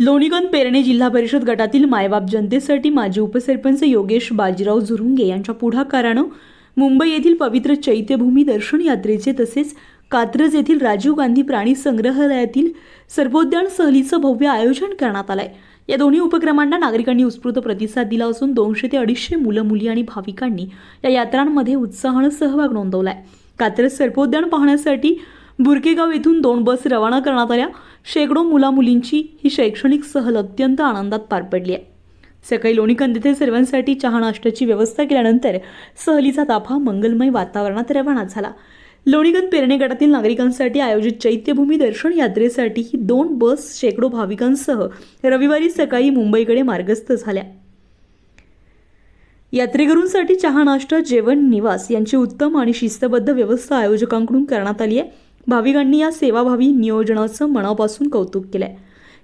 लोणीगण पेरणे जिल्हा परिषद गटातील मायबाप जनतेसाठी माजी उपसरपंच योगेश बाजीराव झुरुंगे यांच्या पुढाकारानं मुंबई येथील पवित्र चैत्यभूमी दर्शन यात्रेचे तसेच कात्रज येथील राजीव गांधी प्राणी संग्रहालयातील सर्वोद्यान सहलीचं भव्य आयोजन करण्यात आलंय. या दोन्ही उपक्रमांना नागरिकांनी उत्स्फूर्त प्रतिसाद दिला असून दोनशे ते अडीचशे मुलं मुली आणि भाविकांनी या यात्रांमध्ये उत्साहानं सहभाग नोंदवला आहे कात्रज सर्पोद्यान पाहण्यासाठी बुरकेगाव येथून दोन बस रवाना करण्यात आल्या. शेकडो मुलामुलींची ही शैक्षणिक सहल अत्यंत आनंदात पार पडली आहे. सकाळी लोणीकंद येथे सर्वांसाठी चहा नाश्त्याची व्यवस्था केल्यानंतर सहलीचा ताफा मंगलमय वातावरणात रवाना झाला. लोणीगंज पेरणे गटातील नागरिकांसाठी आयोजित चैत्यभूमी दर्शन यात्रेसाठी ही दोन बस शेकडो भाविकांसह रविवारी सकाळी मुंबईकडे मार्गस्थ झाल्या. यात्रेकरूंसाठी चहा नाश्ता जेवण निवास यांची उत्तम आणि शिस्तबद्ध व्यवस्था आयोजकांकडून करण्यात आली आहे. भाविकांनी या सेवाभावी नियोजनाचं मनापासून कौतुक केलंय.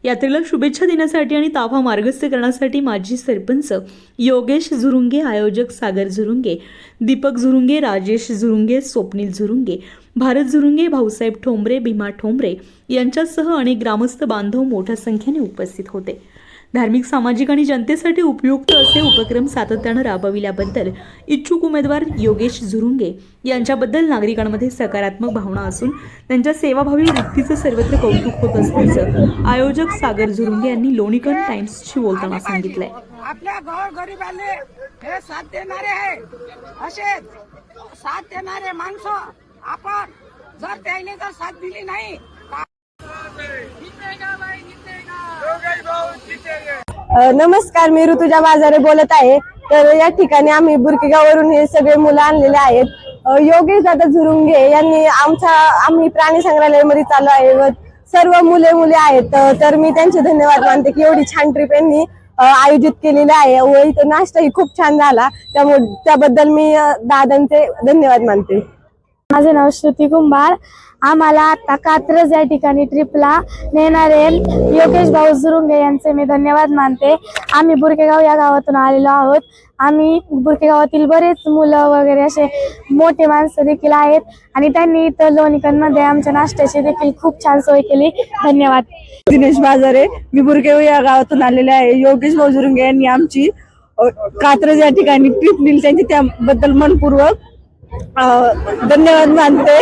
यात्रेला शुभेच्छा देण्यासाठी आणि ताफा मार्गस्थ करण्यासाठी माजी सरपंच योगेश झुरुंगे आयोजक सागर झुरुंगे दीपक झुरुंगे राजेश झुरुंगे स्वप्नील झुरुंगे भारत झुरुंगे भाऊसाहेब ठोंबरे भीमा ठोंबरे यांच्यासह अनेक ग्रामस्थ बांधव मोठ्या संख्येने उपस्थित होते. धार्मिक सामाजिक आणि जनतेसाठी उपयुक्त असे उपक्रम सातत्यानं राबविल्याबद्दल इच्छुक उमेदवार योगेश झुरुंगे यांच्याबद्दल नागरिकांमध्ये सकारात्मक भावना असून त्यांच्या सेवाभावी वृत्तीचं सर्वत्र कौतुक होत असल्याचं आयोजक सागर झुरुंगे यांनी लोणीकन टाइम्सशी बोलताना सांगितलंय. आपल्या गोर हे साथ देणारे आहे. असे साथ देणारे माणसं आपण जर त्याने जर साथ दिली नाही नमस्कार मी ऋतुजा बाजारे बोलत आहे. तर या ठिकाणी आम्ही बुरकेगाववरून हे सगळे मुलं आणलेले आहेत. योगेश दादा झुरुंगे यांनी आमच्या आम्ही प्राणी संग्रहालयामध्ये चालू आहे व सर्व मुले मुले आहेत. तर मी त्यांचे धन्यवाद मानते की एवढी छान ट्रिप यांनी आयोजित केलेली आहे व इथं नाश्ताही खूप छान झाला. त्यामुळे त्याबद्दल मी दादांचे धन्यवाद मानते. माझं नाव श्रुती कुंभार. आम्हाला आता कात्रज या ठिकाणी ट्रिपला नेणारे योगेश भाऊ जुरुंगे यांचे मी धन्यवाद मानते. आम्ही बुरकेगाव या गावातून आलेलो आहोत. आम्ही बुरकेगावातील बरेच मुलं वगैरे असे मोठे माणसं देखील आहेत. आणि त्यांनी इथं लोणीकनमध्ये आमच्या नाश्त्याची देखील खूप छान सोय केली. धन्यवाद. दिनेश बाजारे मी बुरकेगाव या गावातून आलेले आहे. योगेश भाऊ जुरुंगे यांनी आमची कात्रज या ठिकाणी ट्रिप दिली त्यांची त्याबद्दल मनपूर्वक धन्यवाद मानते.